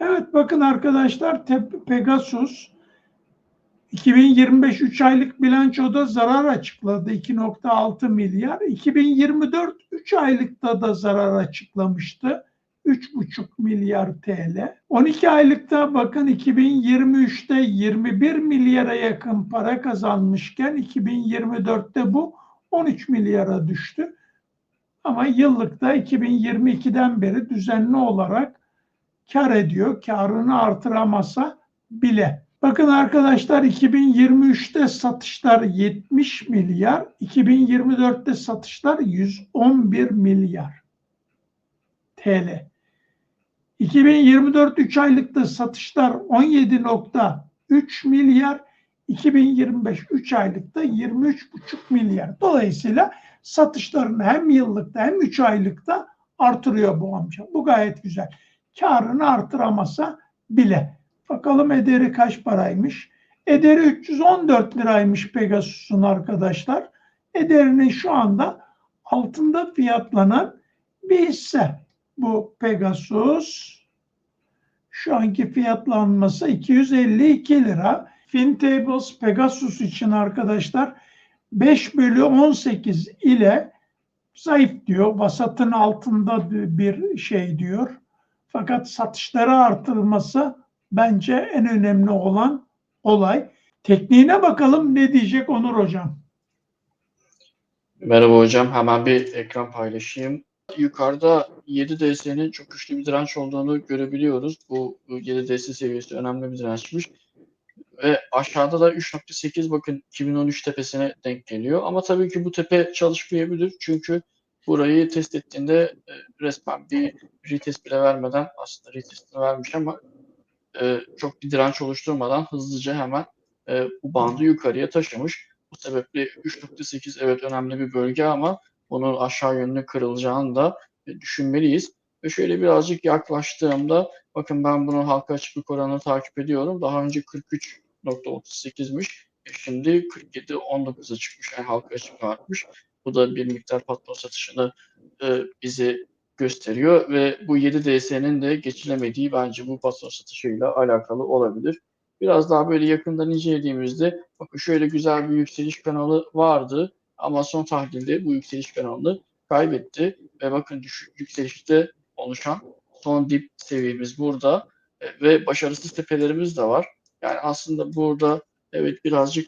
Evet bakın arkadaşlar Pegasus 2025 3 aylık bilançoda zarar açıkladı 2.6 milyar. 2024 3 aylıkta da zarar açıklamıştı. 3,5 milyar TL. 12 aylıkta bakın 2023'te 21 milyara yakın para kazanmışken 2024'te bu 13 milyara düştü. Ama yıllıkta 2022'den beri düzenli olarak kar ediyor. Karını artıramasa bile. Bakın arkadaşlar 2023'te satışlar 70 milyar, 2024'te satışlar 111 milyar TL. 2024 3 aylıkta satışlar 17.3 milyar, 2025 3 aylıkta 23.5 milyar. Dolayısıyla satışlarını hem yıllıkta hem 3 aylıkta artırıyor bu amca. Bu gayet güzel. Karını artıramasa bile. Bakalım ederi kaç paraymış? Ederi 314 liraymış Pegasus'un arkadaşlar. Ederinin şu anda altında fiyatlanan bir hisse. Bu Pegasus şu anki fiyatlanması 252 lira. FinTables Pegasus için arkadaşlar 5 bölü 18 ile zayıf diyor. Vasatın altında bir şey diyor. Fakat satışları artırılması bence en önemli olan olay. Tekniğine bakalım ne diyecek Onur Hocam. Merhaba hocam. Hemen bir ekran paylaşayım. Yukarıda 7DS'nin çok güçlü bir direnç olduğunu görebiliyoruz. Bu 7DS seviyesi önemli bir dirençmiş. Ve aşağıda da 3.8 bakın 2013 tepesine denk geliyor. Ama tabii ki bu tepe çalışmayabilir. Çünkü burayı test ettiğinde e, resmen bir retest bile vermeden aslında retestini vermiş ama e, çok bir direnç oluşturmadan hızlıca hemen e, bu bandı yukarıya taşımış. Bu sebeple 3.8 evet önemli bir bölge ama bunun aşağı yönlü kırılacağını da e, düşünmeliyiz. Ve şöyle birazcık yaklaştığımda bakın ben bunun halka açıklık oranını takip ediyorum. Daha önce 43.38'miş. E, şimdi 47.19'a çıkmış. Yani halka açıklık artmış. Bu da bir miktar patron satışını e, bize gösteriyor ve bu 7DS'nin de geçilemediği bence bu patron satışıyla alakalı olabilir. Biraz daha böyle yakından incelediğimizde bakın şöyle güzel bir yükseliş kanalı vardı ama son tahlilde bu yükseliş kanalını kaybetti ve bakın düşük yükselişte oluşan son dip seviyemiz burada e, ve başarısız tepelerimiz de var. Yani aslında burada evet birazcık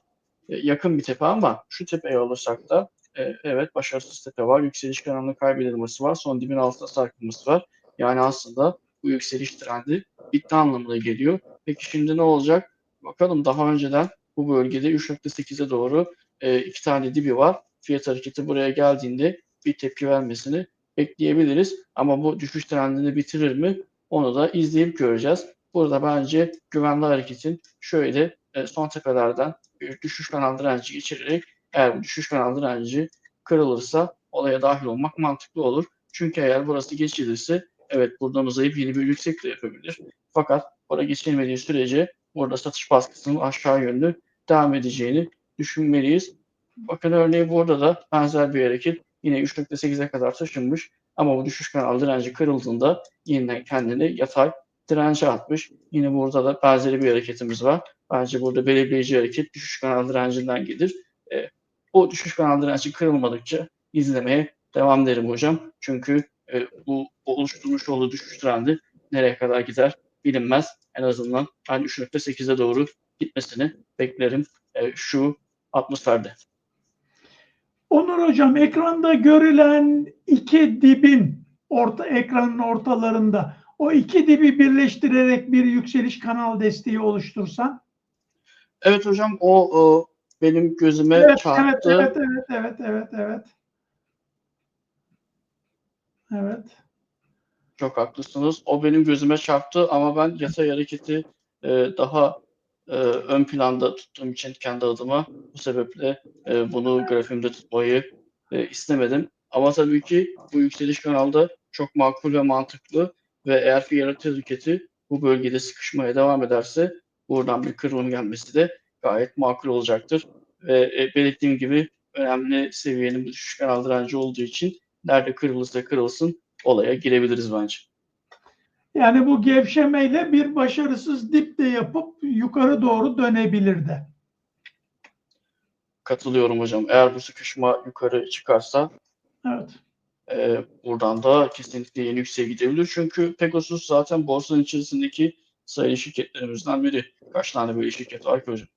e, yakın bir tepe ama şu tepeye alırsak da e, evet başarısız tepe var. Yükseliş kanalının kaybedilmesi var. Son dibin altına sarkılması var. Yani aslında bu yükseliş trendi bitti anlamına geliyor. Peki şimdi ne olacak? Bakalım daha önceden bu bölgede 3.8'e doğru e, iki tane dibi var. Fiyat hareketi buraya geldiğinde bir tepki vermesini bekleyebiliriz. Ama bu düşüş trendini bitirir mi? Onu da izleyip göreceğiz. Burada bence güvenli hareketin şöyle e, son tepelerden bir düşüş kanal direnci geçirerek eğer düşüş kanal direnci kırılırsa olaya dahil olmak mantıklı olur. Çünkü eğer burası geçilirse evet buradan uzayıp yeni bir yüksekle yapabilir. Fakat oraya geçilmediği sürece burada satış baskısının aşağı yönlü devam edeceğini düşünmeliyiz. Bakın örneğin burada da benzer bir hareket yine 3.8'e kadar taşınmış ama bu düşüş kanal direnci kırıldığında yeniden kendini yatay dirence atmış. Yine burada da benzeri bir hareketimiz var. Bence burada belirleyici hareket düşüş kanal direncinden gelir. E, o düşüş kanal direnci kırılmadıkça izlemeye devam derim hocam. Çünkü e, bu oluşturmuş olduğu düşüş trendi nereye kadar gider bilinmez. En azından ben 3.8'e doğru gitmesini beklerim e, şu atmosferde. Onur Hocam ekranda görülen iki dibin orta ekranın ortalarında o iki dibi birleştirerek bir yükseliş kanal desteği oluştursan. Evet hocam o, o benim gözüme Evet, evet, çarptı. evet, evet, evet, evet, evet. Evet. Çok haklısınız. O benim gözüme çarptı ama ben yatay hareketi e, daha e, ön planda tuttuğum için kendi adıma bu sebeple e, bunu grafiğimde tutmayı e, istemedim. Ama tabii ki bu yükseliş kanalda çok makul ve mantıklı ve eğer fiyat hareketi bu bölgede sıkışmaya devam ederse buradan bir kırılım gelmesi de gayet makul olacaktır. Ve e, belirttiğim gibi önemli seviyenin kanal direnci olduğu için nerede kırılırsa kırılsın olaya girebiliriz bence. Yani bu gevşemeyle bir başarısız dip de yapıp yukarı doğru dönebilir de. Katılıyorum hocam. Eğer bu sıkışma yukarı çıkarsa Evet. e, buradan da kesinlikle yeni yükseğe gidebilir. Çünkü Pegasus zaten borsanın içerisindeki sayılı şirketlerimizden biri. Kaç tane böyle şirket var ki hocam?